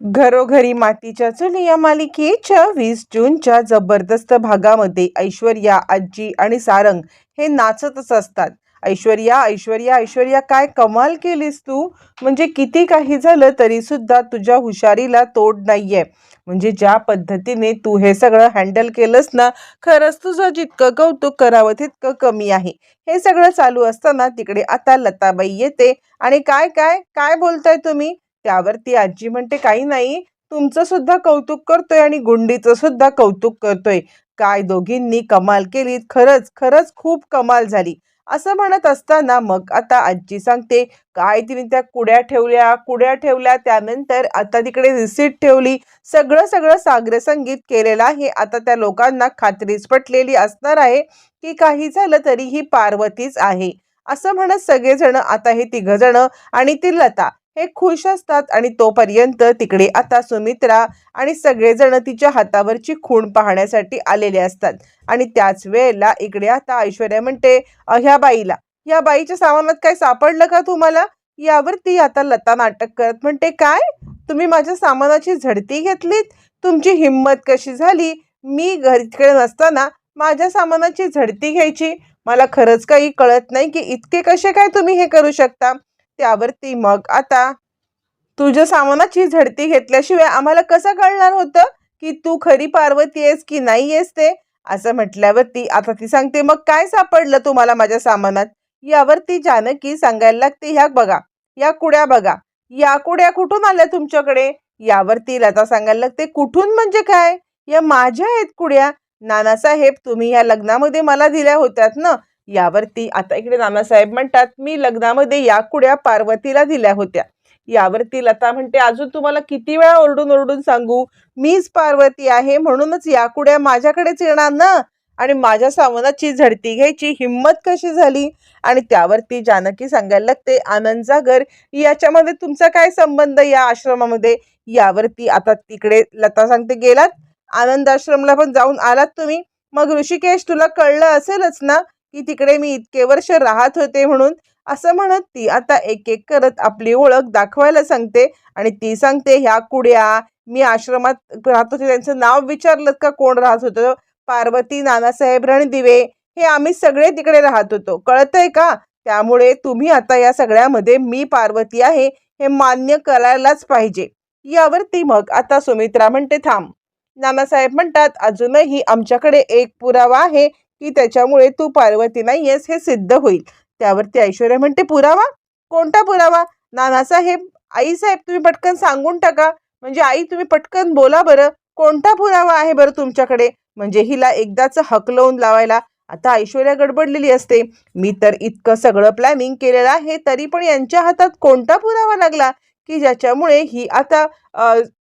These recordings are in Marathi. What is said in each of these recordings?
घरोघरी मातीच्या चुली या मालिकेच्या वीस जूनच्या जबरदस्त भागामध्ये ऐश्वर्या आजी आणि सारंग हे नाचतच असतात. ऐश्वर्या ऐश्वर्या ऐश्वर्या काय कमाल केलीस तू? म्हणजे किती काही झालं तरी सुद्धा तुझ्या हुशारीला तोड नाहीये. म्हणजे ज्या पद्धतीने तू हे सगळं हँडल केलंस ना खरंच तुझं जितकं कौतुक करावं तितकं कमी आहे. हे सगळं चालू असताना तिकडे आता लताबाई येते. आणि काय काय काय बोलताय तुम्ही? त्यावर ती आजी म्हणते काही नाही तुमचं सुद्धा कौतुक करतोय आणि गुंडीचं सुद्धा कौतुक करतोय. काय दोघींनी कमाल केली खरंच खरंच खूप कमाल झाली. असं म्हणत असताना मग आता आजी सांगते काय तिने त्या कुड्या ठेवल्या? कुड्या ठेवल्या? त्यानंतर आता तिकडे रिसीट ठेवली. सगळं सगळं साग्र संगीत केलेलं आहे. आता त्या लोकांना खात्रीच पटलेली असणार आहे की काही झालं तरी ही पार्वतीच आहे. असं म्हणत सगळेजण आता हे तिघ जण आणि ती लता हे खुश असतात आणि तोपर्यंत तिकडे आता सुमित्रा आणि सगळेजण तिच्या हातावरची खूण पाहण्यासाठी आलेले असतात. आणि त्याच वेळेला इकडे आता ऐश्वर्या म्हणते ह्या बाईला. ह्या बाईच्या सामानात काय सापडलं का तुम्हाला? यावरती आता लता नाटक करत म्हणते काय? तुम्ही माझ्या सामानाची झडती घेतलीत? तुमची हिंमत कशी झाली? मी घरीकडे नसताना माझ्या सामानाची झडती घ्यायची? मला खरंच काही कळत नाही की इतके कसे काय तुम्ही हे करू शकता? त्यावरती मग आता तुझ्या सामानाची झडती घेतल्याशिवाय आम्हाला कसं कळणार होतं की तू खरी पार्वती आहेस की नाही आहेस ते? असं म्हटल्यावरती आता ती सांगते मग काय सापडलं तुम्हाला माझ्या सामानात? यावरती जानकी सांगायला लागते ह्या बघा या कुड्या बघा या कुड्या कुठून आल्या तुमच्याकडे? यावरती लता सांगायला लागते कुठून म्हणजे काय? या माझ्या आहेत कुड्या. नानासाहेब तुम्ही या लग्नामध्ये मला दिल्या होत्यात ना यावरती आता इकडे नानासाहेब म्हणतात मी लग्नामध्ये या कुड्या पार्वतीला दिल्या होत्या. यावरती लता म्हणते अजून तुम्हाला किती वेळा ओरडून ओरडून सांगू? मीच पार्वती आहे म्हणूनच या कुड्या माझ्याकडेच येणार ना? आणि माझ्या सावनाची झडती घ्यायची हिंमत कशी झाली? आणि त्यावरती जानकी सांगायला लागते आनंद जागर याच्यामध्ये तुमचा काय संबंध या आश्रमामध्ये? यावरती आता तिकडे लता सांगते गेलात? आनंद आश्रमला पण जाऊन आलात तुम्ही? मग ऋषिकेश तुला कळलं असेलच ना? की तिकडे मी इतके वर्ष राहत होते म्हणून असं म्हणत ती आता एक एक करत आपली ओळख दाखवायला सांगते आणि ती सांगते ह्या कुड्या मी आश्रमात राहत होते त्यांचं नाव विचारलं का कोण राहत होतं? पार्वती नानासाहेब रणदिवे हे आम्ही सगळे तिकडे राहत होतो. कळतंय का? त्यामुळे तुम्ही आता या सगळ्यामध्ये मी पार्वती आहे हे मान्य करायलाच पाहिजे. यावरती मग आता सुमित्रा म्हणते थांब. नानासाहेब म्हणतात अजूनही आमच्याकडे एक पुरावा आहे की त्याच्यामुळे तू पार्वती नाहीयेस हे सिद्ध होईल. त्यावरती ऐश्वर्या म्हणते पुरावा? कोणता पुरावा? नानासाहेब आईसाहेब तुम्ही पटकन सांगून टाका. म्हणजे आई तुम्ही पटकन बोला बरं. कोणता पुरावा आहे बरं तुमच्याकडे? म्हणजे हिला एकदाच हकलवून लावायला. आता ऐश्वर्या गडबडलेली असते. मी तर इतकं सगळं प्लॅनिंग केलेलं आहे तरी पण यांच्या हातात कोणता पुरावा लागला? की ज्याच्यामुळे ही आता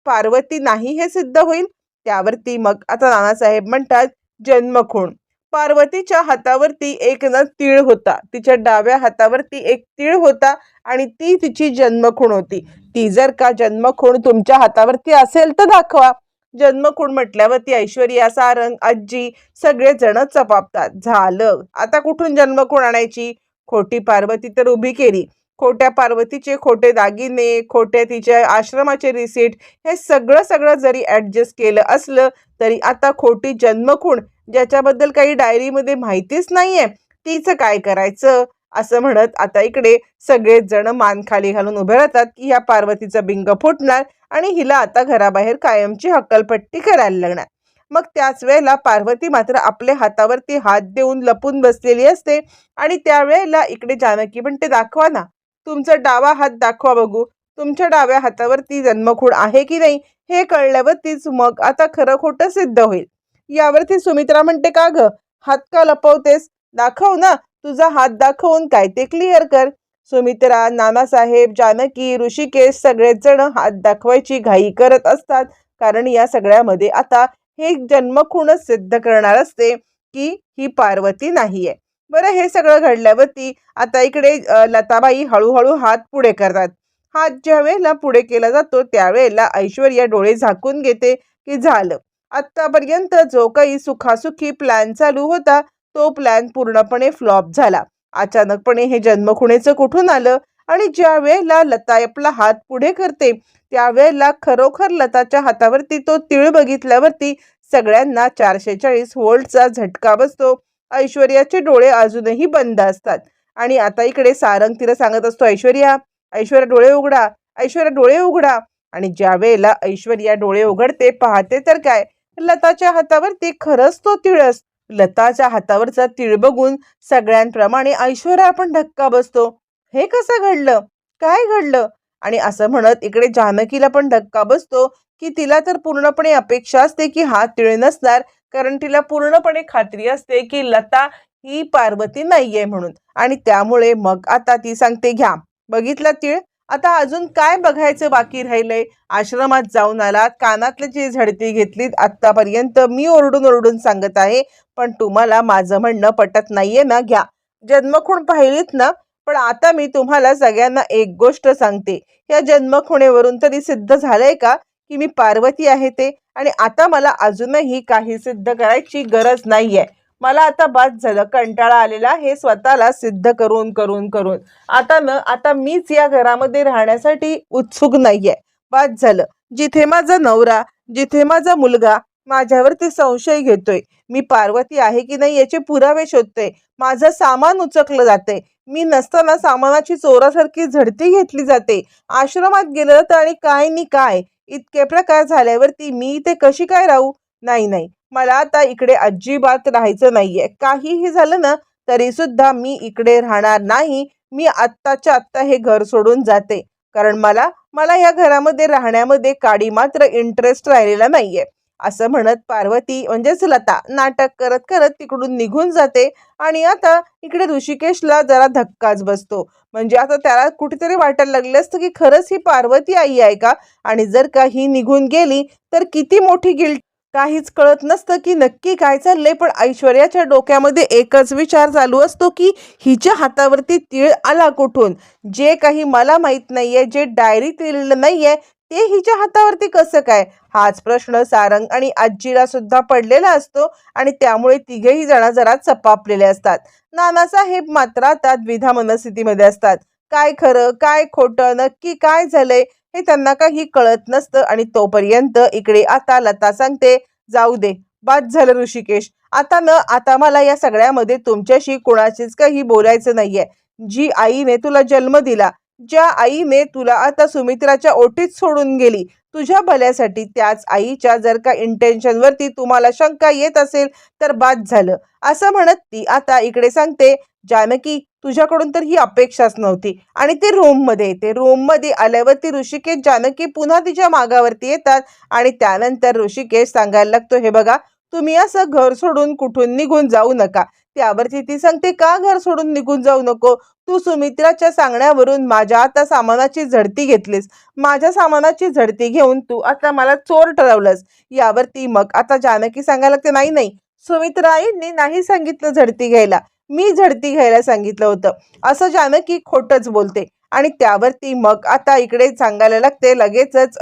पार्वती नाही हे सिद्ध होईल? त्यावरती मग आता नानासाहेब म्हणतात जन्मखूण. पार्वतीच्या हातावरती एक ना तीळ होता. तिच्या डाव्या हातावरती एक तीळ होता आणि ती तिची जन्मखूण होती. ती जर का जन्मखूण तुमच्या हातावरती असेल तर दाखवा. जन्मखूण म्हटल्यावरती ऐश्वर्या सारंग आजी सगळे जण चपापतात. झालं. आता कुठून जन्मखूण आणायची? खोटी पार्वती तर उभी केली. खोट्या पार्वतीचे खोटे दागिने खोट्या तिच्या आश्रमाचे रिसीट हे सगळं सगळं जरी ॲडजस्ट केलं असलं तरी आता खोटी जन्मखूण ज्याच्याबद्दल काही डायरीमध्ये माहितीच नाहीये तिचं काय करायचं? असं म्हणत आता इकडे सगळेच जण मान खाली घालून उभे राहतात की ह्या पार्वतीचं बिंग फुटणार आणि हिला आता घराबाहेर कायमची हक्कलपट्टी करायला लागणार. मग त्याच वेळेला पार्वती मात्र आपल्या हातावरती हात देऊन लपून बसलेली असते आणि त्यावेळेला इकडे जानकी म्हणते दाखवा ना तुमचा डावा हात दाखवा बघू. तुमच्या डाव्या हातावरती जन्मखूण आहे की नाही हे कळल्यावरतीच मग आता खरं खोटं सिद्ध होईल. यावरती सुमित्रा म्हणते का ग? हात का लपवतेस? दाखव ना तुझा हात दाखवून काय ते क्लिअर कर. सुमित्रा नानासाहेब जानकी ऋषिकेश सगळेच जण हात दाखवायची घाई करत असतात कारण या सगळ्यामध्ये आता हे जन्मखूणच सिद्ध करणार असते की ही पार्वती नाहीये. बरं हे सगळं घडल्यावरती आता इकडे लताबाई हळूहळू हात पुढे करतात. हात ज्या वेळेला पुढे केला जातो त्यावेळेला ऐश्वर्या डोळे झाकून घेते की झालं. आत्तापर्यंत जो काही सुखासुखी प्लॅन चालू होता तो प्लॅन पूर्णपणे फ्लॉप झाला. अचानकपणे हे जन्मखुणेचं कुठून आलं? आणि ज्या वेळेला लता आपला हात पुढे करते त्यावेळेला खरोखर लताच्या हातावरती तो तिळ बघितल्यावरती सगळ्यांना चारशे चाळीस व्होल्टचा झटका बसतो. ऐश्वर्याचे डोळे अजूनही बंद असतात. आणि आता इकडे सारंग तिला सांगत असतो ऐश्वर्या ऐश्वर्या डोळे उघडा ऐश्वर्या डोळे उघडा. आणि ज्या वेळेला ऐश्वर्या डोळे उघडते पाहते तर काय? लताच्या हातावरती खरंच तो तिळस. लताच्या हातावरचा तिळ बघून सगळ्यांप्रमाणे ऐश्वर्या पण धक्का बसतो. हे कसं घडलं? काय घडलं? आणि असं म्हणत इकडे जानकीला पण धक्का बसतो की तिला तर पूर्णपणे अपेक्षा असते की हा तिळ नसणार कारण तिला पूर्णपणे खात्री असते की लता ही पार्वती नाहीये म्हणून. आणि त्यामुळे मग आता ती सांगते घ्या बघितला तिळ? आता अजून काय बघायचं बाकी राहिलंय? आश्रमात जाऊन आलात कानातले जी झडती घेतलीत आत्तापर्यंत मी ओरडून ओरडून सांगत आहे पण तुम्हाला माझं म्हणणं पटत नाहीये ना घ्या. जन्मखूण पाहिलीत ना पण आता मी तुम्हाला सगळ्यांना एक गोष्ट सांगते. या जन्मखुणेवरून तरी सिद्ध झालंय का की मी पार्वती आहे ते? आणि आता मला अजूनही काही सिद्ध करायची गरज नाहीये. मला आता बाद झालं कंटाळा आलेला. हे स्वतःला सिद्ध करून करून करून. आता न आता मीच या घरामध्ये राहण्यासाठी उत्सुक नाहीये. बाद झालं. जिथे माझा नवरा जिथे माझा मुलगा माझ्यावरती संशय घेतोय. मी पार्वती आहे की नाही याचे पुरावे शोधते माझं सामान उचकलं जाते मी नसताना सामानाची चोरासारखी झडती घेतली जाते. आश्रमात गेलं तर आणि काय नि काय? इतके प्रकार झाल्यावरती मी इथे कशी काय राहू? नाही नाही. मला आता इकडे अजिबात राहायचं नाहीये. काहीही झालं ना तरी सुद्धा मी इकडे राहणार नाही. मी आत्ताच्या आत्ता हे घर सोडून जाते. कारण मला मला या घरामध्ये राहण्यामध्ये काडी मात्र इंटरेस्ट राहिलेला नाहीये. असं म्हणत पार्वती म्हणजेच लता नाटक करत करत तिकडून निघून जाते. आणि आता इकडे ऋषिकेशला जरा धक्काच बसतो. म्हणजे आता त्याला कुठेतरी वाटायला लागलं असतं की खरंच ही पार्वती आई आहे का? आणि जर का ही निघून गेली तर किती मोठी गिल्ट काहीच कळत नसतं की नक्की काय चाललंय पण ऐश्वर्याच्या डोक्यामध्ये एकच विचार चालू असतो की हिच्या हातावरती तीळ आला कुठून? जे काही मला माहीत नाहीये जे डायरीत लिहिलेलं नाहीये ते हिच्या हातावरती कसं काय? हाच प्रश्न सारंग आणि आजीला सुद्धा पडलेला असतो आणि त्यामुळे तिघेही जण जरा चपापलेले असतात. नानासाहेब मात्र आता द्विधा मनस्थितीमध्ये असतात. काय खरं काय खोटं नक्की काय झालंय? हे त्यांना काही कळत नसतं आणि तोपर्यंत इकडे आता लता सांगते जाऊ दे बाद झालं ऋषिकेश. आता न आता मला या सगळ्यामध्ये तुमच्याशी कोणाशीच काही बोलायचं नाहीये. जी आईने तुला जन्म दिला ज्या आईने तुला आता सुमित्राच्या ओटीत सोडून गेली तुझ्या भल्यासाठी त्याच आईच्या जर का इंटेन्शनवरती तुम्हाला शंका येत असेल तर बाद झालं. असं म्हणत ती आता इकडे सांगते जानकी तुझ्याकडून तर ही अपेक्षाच नव्हती. आणि ते रोममध्ये येते. रोममध्ये आल्यावरती ऋषिकेश जानकी पुन्हा तिच्या मागावरती येतात आणि त्यानंतर ऋषिकेश सांगायला लागतो हे बघा तुम्ही असं घर सोडून कुठून निघून जाऊ नका. त्यावरती ती सांगते का घर सोडून निघून जाऊ नको? तू सुमित्राच्या सांगण्यावरून माझ्या आता सामानाची झडती घेतलीस. माझ्या सामानाची झडती घेऊन तू आता मला चोर ठरवलंस. यावरती मग आता जानकी सांगायला लागते नाही नाही. सुमित्राईंनी नाही सांगितलं झडती घ्यायला. मी झडती घ्यायला सांगितलं होतं. असं जानकी खोटच बोलते. आणि त्यावरती मग आता इकडे सांगायला लागते लगेचच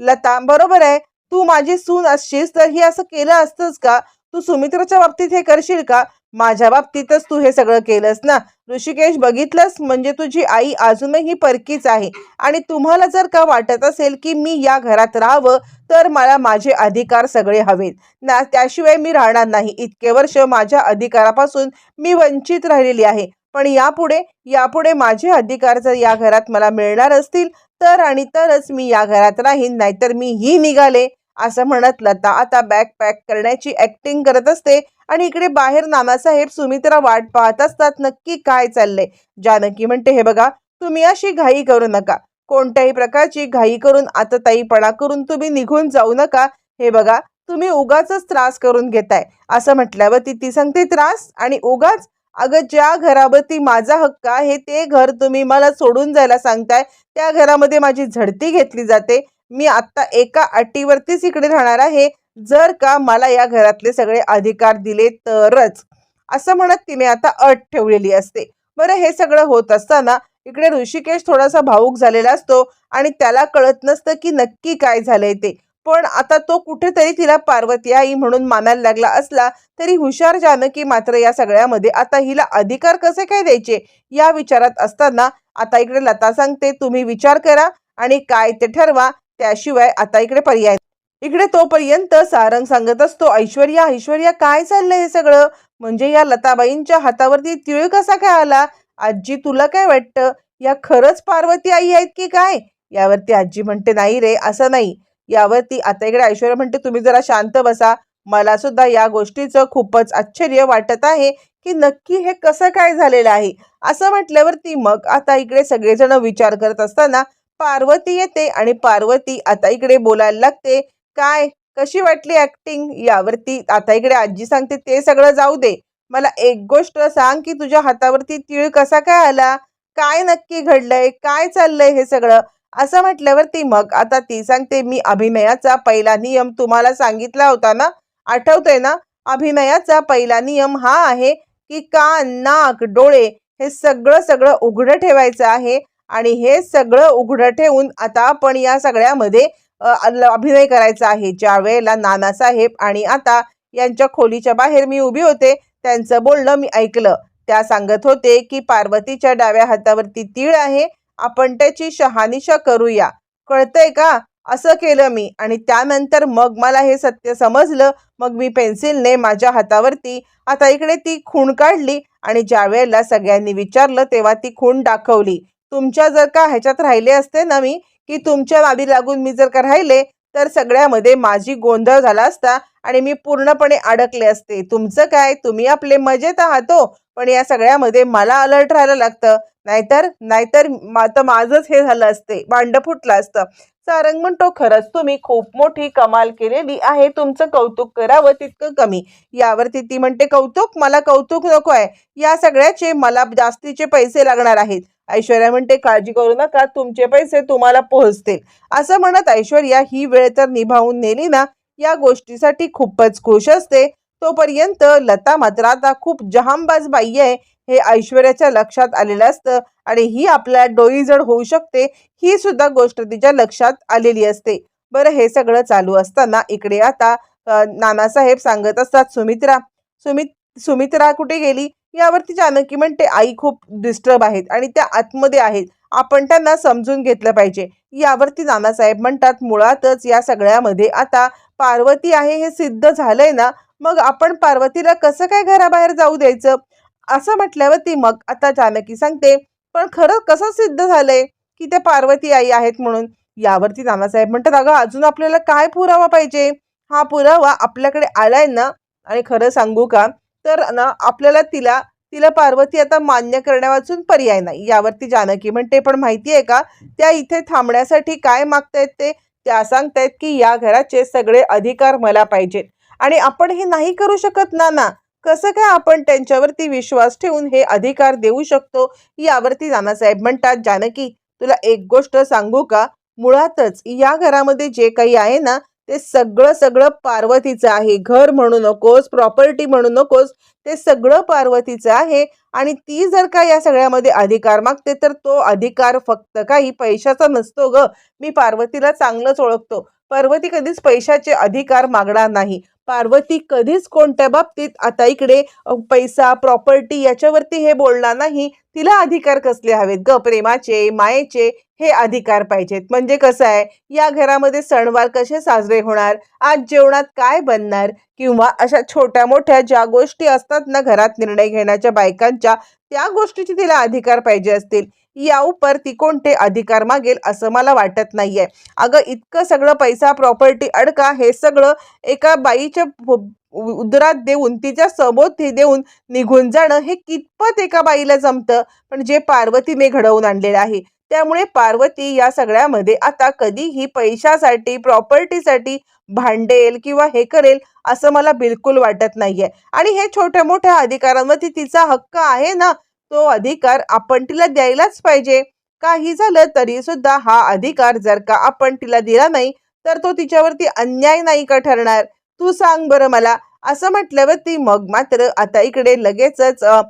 लता बरोबर आहे. तू माझी सून असशीस तर ही असं केलं असतंच का? तू सुमित्राच्या बाबतीत हे करशील का? माझ्या बाबतीतच तू हे सगळं केलंस ना? ऋषिकेश बघितलंस? म्हणजे तुझी आई अजूनही परकीच आहे. आणि तुम्हाला जर का वाटत असेल की मी या घरात राहावं तर मला माझे अधिकार सगळे हवेत. ना त्याशिवाय मी राहणार नाही. इतके वर्ष माझ्या अधिकारापासून मी वंचित राहिलेली आहे. पण यापुढे यापुढे माझे अधिकार जर या घरात मला मिळणार असतील तर आणि तरच मी या घरात राहीन नाहीतर मी ही निघाले. असं म्हणत लता आता बॅग पॅक करण्याची ऍक्टिंग करत असते. आणि इकडे बाहेर नानासाहेब सुमित्रा वाट पाहत असतात नक्की काय चाललंय? जानकी म्हणते हे बघा तुम्ही अशी घाई करू नका. कोणत्याही प्रकारची घाई करून आता ताईपणा करून तुम्ही निघून जाऊ नका. हे बघा तुम्ही उगाच त्रास करून घेताय. असं म्हटल्यावरती ती सांगते त्रास? आणि उगाच? अगं ज्या घरावरती माझा हक्क आहे ते घर तुम्ही मला सोडून जायला सांगताय. त्या घरामध्ये माझी झडती घेतली जाते. मी आत्ता एका अटीवरतीच इकडे राहणार आहे. जर का मला या घरातले सगळे अधिकार दिले तरच. असं म्हणत तिने आता अट ठेवलेली असते. बरं हे सगळं होत असताना इकडे ऋषिकेश थोडासा भाऊक झालेला असतो आणि त्याला कळत नसतं की नक्की काय झालंय ते. पण आता तो कुठेतरी तिला पार्वती आई म्हणून मानायला लागला असला तरी हुशार जानकी मात्र या सगळ्यामध्ये आता हिला अधिकार कसे काय द्यायचे? या विचारात असताना आता इकडे लता सांगते तुम्ही विचार करा आणि काय ते ठरवा. त्याशिवाय आता इकडे पर्याय इकडे तोपर्यंत सारंग सांगत असतो ऐश्वर्या ऐश्वर्या काय चाललंय हे सगळं? म्हणजे या लताबाईंच्या हातावरती तिळ कसा काय आला? आजी तुला काय वाटतं? या खरंच पार्वती आई आहेत की काय? यावरती आजी म्हणते नाही रे असं नाही. यावरती आता इकडे ऐश्वर्या म्हणते तुम्ही जरा शांत बसा. मला सुद्धा या गोष्टीचं खूपच आश्चर्य वाटत आहे की नक्की हे कसं काय झालेलं आहे. असं म्हटल्यावरती मग आता इकडे सगळेजण विचार करत असताना पार्वती येते आणि पार्वती आता इकडे बोलायला लागते. काय? कशी वाटली ऍक्टिंग यावरती आता इकडे आजी सांगते ते सगळं जाऊ दे. मला एक गोष्ट सांग की तुझ्या हातावरती तिळ कसा काय आला? काय नक्की घडलंय? काय चाललंय हे सगळं? असं म्हटल्यावरती मग आता ती सांगते मी अभिनयाचा पहिला नियम तुम्हाला सांगितला होता ना? आठवतोय ना? अभिनयाचा पहिला नियम हा आहे की कान नाक डोळे हे सगळं सगळं उघडं ठेवायचं आहे. आणि हे सगळं उघडं ठेवून आता आपण या सगळ्यामध्ये अभिनय करायचा आहे. ज्या वेळेला नानासाहेब आणि आता यांच्या खोलीच्या बाहेर मी उभी होते त्यांचं बोलणं मी ऐकलं. त्या सांगत होते की पार्वतीच्या डाव्या हातावरती तीळ आहे आपण त्याची शहानिशा करूया. कळतंय का? असं केलं मी आणि त्यानंतर मग मला हे सत्य समजलं. मग मी पेन्सिलने माझ्या हातावरती आता इकडे ती खूण काढली आणि ज्या वेळेला सगळ्यांनी विचारलं तेव्हा ती खूण दाखवली. तुमच्या जर का ह्याच्यात राहिले असते ना मी की तुमच्या नादी लागून मी जर का राहिले तर सगळ्यामध्ये माझी गोंधळ झाला असता आणि मी पूर्णपणे अडकले असते. तुमचं काय? तुम्ही आपले मजेत आहात हो पण या सगळ्यामध्ये मला अलर्ट राहायला लागतं. नाहीतर नाहीतर आता तर माझंच हे झालं असते भांड फुटलं असतं. सारंग म्हणतो खरंच तुम्ही खूप मोठी कमाल केलेली आहे. तुमचं कौतुक करावं तितकं कमी. यावरती ती म्हणते कौतुक? मला कौतुक नको आहे. या सगळ्याचे मला जास्तीचे पैसे लागणार आहेत. ऐश्वर्या म्हणते काळजी करू नका तुमचे पैसे तुम्हाला पोहोचतील. असं म्हणत ऐश्वर्या ही वेळ तर निभावून नेली ना या गोष्टीसाठी खूपच खुश असते. तोपर्यंत लता मात्र आता खूप जहांबाज बाई आहे हे ऐश्वर्याच्या लक्षात आलेलं असतं आणि ही आपल्या डोईजड होऊ शकते ही सुद्धा गोष्ट तिच्या लक्षात आलेली असते. बरं हे सगळं चालू असताना इकडे आता नानासाहेब सांगत असतात सुमित्रा सुमित सुमित्रा कुठे गेली? यावरती जानकी म्हणते आई खूप डिस्टर्ब आहेत आणि त्या आतमध्ये आहेत. आपण त्यांना समजून घेतलं पाहिजे. यावरती नानासाहेब म्हणतात मुळातच या सगळ्यामध्ये आता पार्वती आहे हे सिद्ध झालंय ना मग आपण पार्वतीला कसं काय घराबाहेर जाऊ द्यायचं? असं म्हटल्यावरती मग आता जानकी सांगते पण खरं कसं सिद्ध झालंय की त्या पार्वती आई आहेत म्हणून? यावरती नानासाहेब म्हणतात अगं अजून आपल्याला काय पुरावा पाहिजे? हा पुरावा आपल्याकडे आलाय ना? आणि खरं सांगू का? तर ना आपल्याला तिला तिला पार्वती आता मान्य करण्यावाचून पर्याय नाही. यावरती जानकी म्हणते पण माहिती आहे का त्या इथे थांबण्यासाठी काय मागतायत ते? त्या सांगतायत की या घराचे सगळे अधिकार मला पाहिजेत. आणि आपण हे नाही करू शकत ना ना कसं काय आपण त्यांच्यावरती विश्वास ठेवून हे अधिकार देऊ शकतो? यावरती नानासाहेब म्हणतात जानकी तुला एक गोष्ट सांगू का? मुळातच या घरामध्ये जे काही आहे ना ते सगळं सगळं पार्वतीचं आहे. घर म्हणू नकोस प्रॉपर्टी म्हणू नकोस ते सगळं पार्वतीचं आहे. आणि ती जर का या सगळ्यामध्ये अधिकार मागते तर तो अधिकार फक्त काही पैशाचा नसतो ग. मी पार्वतीला चांगलंच ओळखतो. पार्वती कधीच पैशाचे अधिकार मागणार नाही. पार्वती कधीच कोणत्या बाबतीत आता इकडे पैसा प्रॉपर्टी याच्यावरती हे बोलणार नाही. तिला अधिकार कसले हवेत ग? प्रेमाचे मायेचे हे अधिकार पाहिजेत. म्हणजे कसं आहे? या घरामध्ये सणवार कसे साजरे होणार? आज जेवणात काय बनणार? किंवा अशा छोट्या मोठ्या ज्या गोष्टी असतात ना घरात निर्णय घेण्याच्या बायकांच्या त्या गोष्टीचे तिला अधिकार पाहिजे असतील. या उपर ती कोणते अधिकार मागेल असं मला वाटत नाहीये. अगं इतकं सगळं पैसा प्रॉपर्टी अडका हे सगळं एका बाईच्या उदरात देऊन तिच्या सभोवती देऊन निघून जाणं हे कितपत एका बाईला जमतं? पण जे पार्वतीने घडवून आणलेलं आहे त्यामुळे पार्वती या सगळ्यामध्ये आता कधीही पैशासाठी प्रॉपर्टीसाठी भांडेल किंवा हे करेल असं मला बिलकुल वाटत नाहीये. आणि हे छोट्या मोठ्या अधिकारांवरती तिचा हक्क आहे ना तो अधिकार आपण तिला द्यायलाच पाहिजे. काही झालं तरी सुद्धा हा अधिकार जर का आपण तिला दिला नाही तर तो तिच्यावरती अन्याय नाही का ठरणार? तू सांग बरं मला. असं म्हटल्यावर ती मग मात्र आता इकडे लगेचच अ,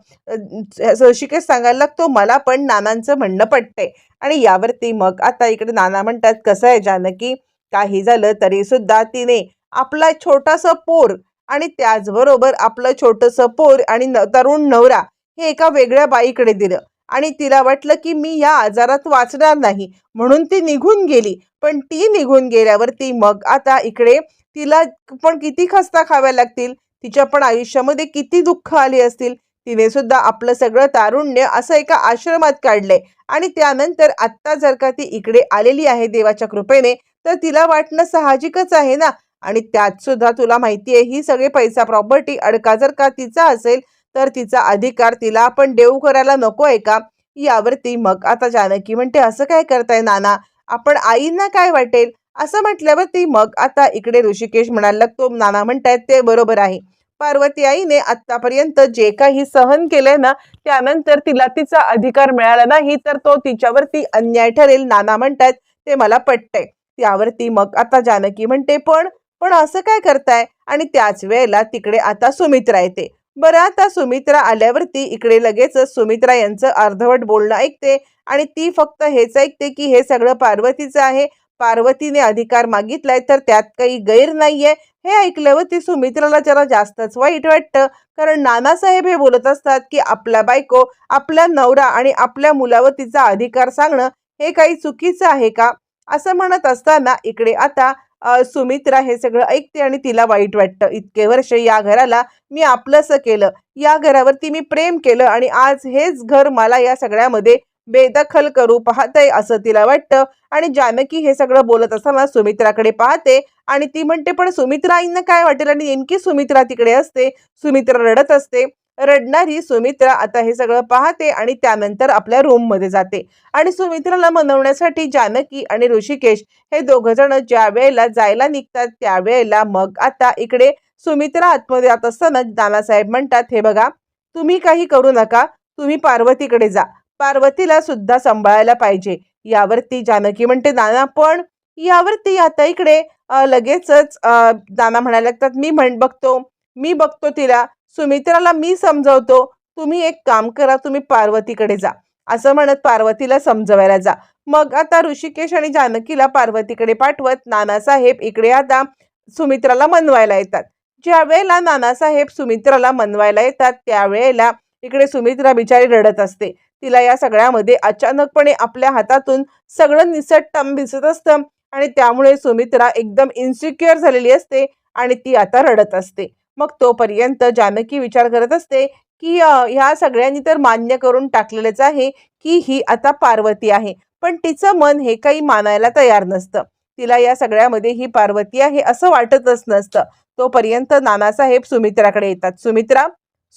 ऋषिकेश सांगायला लागतो मला पण नानांचं म्हणणं पटतंय. आणि यावरती मग आता इकडे नाना म्हणतात कसं आहे जानकी? काही झालं तरी सुद्धा तिने आपला छोटासा पोर आणि त्याचबरोबर आपलं छोटंसं पोर आणि न तरुण नवरा हे एका वेगळ्या बाईकडे दिलं. आणि तिला वाटलं की मी या आजारात वाचणार नाही. म्हणून ती निघून गेली. पण ती निघून गेल्यावरती मग आता इकडे तिला पण किती खस्ता खाव्या लागतील तिच्या पण आयुष्यामध्ये किती दुःख आली असतील तिने सुद्धा आपलं सगळं तारुण्य असं एका आश्रमात काढलंय. आणि त्यानंतर आत्ता जर का ती इकडे आलेली आहे देवाच्या कृपेने तर तिला वाटणं साहजिकच आहे ना? आणि त्यात सुद्धा तुला माहिती आहे ही सगळे पैसा प्रॉपर्टी अडका जर का तिचा असेल तर तिचा अधिकार तिला आपण देऊ करायला नको आहे का? यावरती मग आता जानकी म्हणते असं काय करताय नाना? आपण आईंना काय वाटेल? असं म्हटल्यावरती मग आता इकडे ऋषिकेश म्हणायला लागतो नाना म्हणतायत ते बरोबर आहे. पार्वती आईने आतापर्यंत जे काही सहन केले ना त्यानंतर तिला तिचा अधिकार मिळाला नाही तर तो तिच्यावरती अन्याय ठरेल नाना म्हणतायत ते मला पटतंय. त्यावरती मग आता जानकी म्हणते पण पण असं काय करताय? आणि त्याच वेळेला तिकडे आता सुमित्रा येते. बरं आता सुमित्रा आल्यावरती इकडे लगेच सुमित्रा यांचं अर्धवट बोलणं ऐकते आणि ती फक्त हेच ऐकते की हे सगळं पार्वतीचं आहे पार्वतीने अधिकार मागितलाय तर त्यात काही गैर नाहीये. हे ऐकल्यावरती सुमित्राला जरा जास्तच वाईट वाटतं. कारण नानासाहेब हे बोलत असतात की आपला बायको आपला नवरा आणि आपल्या मुलावर तिचा अधिकार सांगणं हे काही चुकीचं आहे का? असं म्हणत असताना इकडे आता सुमित्रा हे सगळं ऐकते आणि तिला वाईट वाटतं. इतके वर्ष या घराला मी आपलंसं केलं. या घरावरती मी प्रेम केलं आणि आज हेच घर मला या सगळ्यामध्ये बेदखल करू पाहतय असं तिला वाटतं. आणि जानकी हे सगळं बोलत असताना सुमित्राकडे पाहते आणि ती म्हणते पण सुमित्राईंना काय वाटेल? आणि नेमकी सुमित्रा तिकडे असते. सुमित्रा रडत असते. रडणारी सुमित्रा आता हे सगळं पाहते आणि त्यानंतर आपल्या रूममध्ये जाते. आणि सुमित्राला मनवण्यासाठी जानकी आणि ऋषिकेश हे दोघ जण ज्या वेळेला जायला निघतात त्यावेळेला मग आता इकडे सुमित्रा आतमध्ये जात असताना नानासाहेब म्हणतात हे बघा तुम्ही काही करू नका. तुम्ही पार्वतीकडे जा. पार्वतीला सुद्धा सांभाळायला पाहिजे. यावरती जानकी म्हणते नाना पण यावरती आता इकडे लगेचच नाना म्हणायला लागतात मी म्हण बघतो मी बघतो तिला. सुमित्राला मी समजवतो. तुम्ही एक काम करा तुम्ही पार्वतीकडे जा. असं म्हणत पार्वतीला समजवायला जा. मग आता ऋषिकेश आणि जानकीला पार्वतीकडे पाठवत नानासाहेब इकडे आता सुमित्राला मनवायला येतात. ज्या वेळेला नानासाहेब सुमित्राला मनवायला येतात त्यावेळेला इकडे सुमित्रा बिचारी रडत असते. तिला या सगळ्यामध्ये अचानकपणे आपल्या हातातून सगळं निसटम दिसत असतं आणि त्यामुळे सुमित्रा एकदम इन्सिक्युअर झालेली असते आणि ती आता रडत असते. मग तोपर्यंत जानकी विचार करत असते की ह्या सगळ्यांनी तर मान्य करून टाकलेलंच आहे की ही आता पार्वती आहे पण तिचं मन हे काही मानायला तयार नसतं. तिला या सगळ्यामध्ये ही पार्वती आहे असं वाटतच नसतं. तोपर्यंत नानासाहेब सुमित्राकडे येतात. सुमित्रा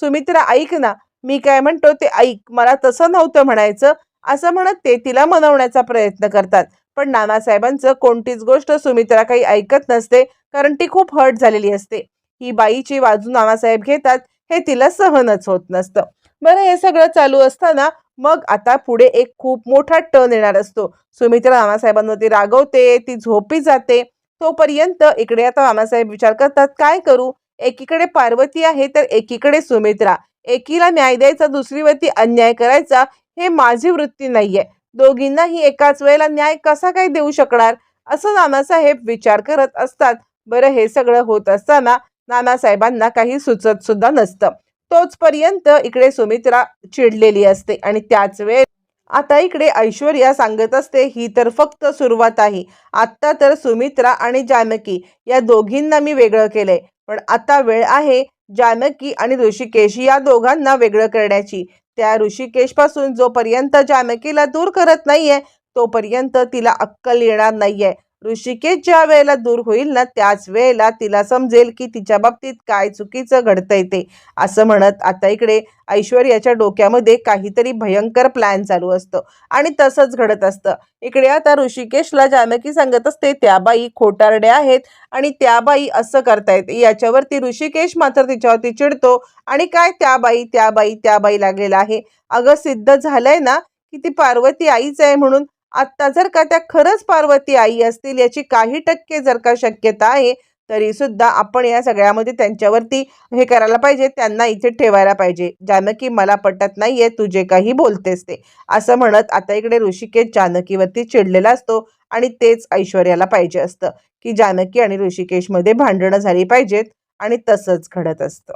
सुमित्रा ऐक ना मी काय म्हणतो ते ऐक. मला तसं नव्हतं म्हणायचं. असं म्हणत ते तिला मनवण्याचा प्रयत्न करतात. पण नानासाहेबांचं कोणतीच गोष्ट सुमित्रा काही ऐकत नसते कारण ती खूप हर्ट झालेली असते. ही बाईची बाजू नानासाहेब घेतात हे तिला सहनच होत नसतं. बरं हे सगळं चालू असताना मग आता पुढे एक खूप मोठा टर्न येणार असतो. सुमित्रा नानासाहेबांवरती रागवते ती झोपी जाते. तोपर्यंत इकडे आता नानासाहेब विचार करतात काय करू? एकीकडे पार्वती आहे तर एकीकडे सुमित्रा. एकीला न्याय द्यायचा दुसरीवरती अन्याय करायचा हे माझी वृत्ती नाहीये. दोघींनाही एकाच वेळेला न्याय कसा काय देऊ शकणार? असं नानासाहेब विचार करत असतात. बरं हे सगळं होत असताना नानासाहेबांना काही सुचत सुद्धा नसतं. तोचपर्यंत इकडे सुमित्रा चिडलेली असते आणि त्याच वेळ आता इकडे ऐश्वर्या सांगत असते ही तर फक्त सुरुवात आहे. आत्ता तर सुमित्रा आणि जानकी या दोघींना मी वेगळं केलंय. पण आता वेळ आहे जानकी आणि ऋषिकेश या दोघांना वेगळं करण्याची. त्या ऋषिकेशपासून जोपर्यंत जानकीला दूर करत नाहीये तोपर्यंत तिला अक्कल येणार नाहीये. ऋषिकेश ज्या वेळेला दूर होईल ना त्याच वेळेला तिला समजेल की तिच्या बाबतीत काय चुकीचं घडतंय ते. असं म्हणत आता इकडे ऐश्वर्याच्या डोक्यामध्ये काहीतरी भयंकर प्लॅन चालू असतं. आणि तसंच घडत असतं. इकडे आता ऋषिकेशला जानकी सांगत असते त्या बाई खोटारड्या आहेत आणि त्या बाई असं करतायत. याच्यावरती ऋषिकेश मात्र तिच्यावरती चिडतो. आणि काय त्या बाई त्या बाई त्या बाई लागलेला आहे? अगं सिद्ध झालंय ना की ती पार्वती आईच आहे म्हणून आत्ता जर का त्या खरंच पार्वती आई असतील याची काही टक्के जर का शक्यता आहे तरी सुद्धा आपण या सगळ्यामध्ये त्यांच्यावरती हे करायला पाहिजे त्यांना इथे ठेवायला पाहिजे. जानकी मला पटत नाहीये तू जे काही बोलतेस ते. असं म्हणत आता इकडे ऋषिकेश जानकीवरती चिडलेला असतो आणि तेच ऐश्वर्याला पाहिजे असतं की जानकी आणि ऋषिकेशमध्ये भांडणं झाली पाहिजेत आणि तसंच घडत असतं.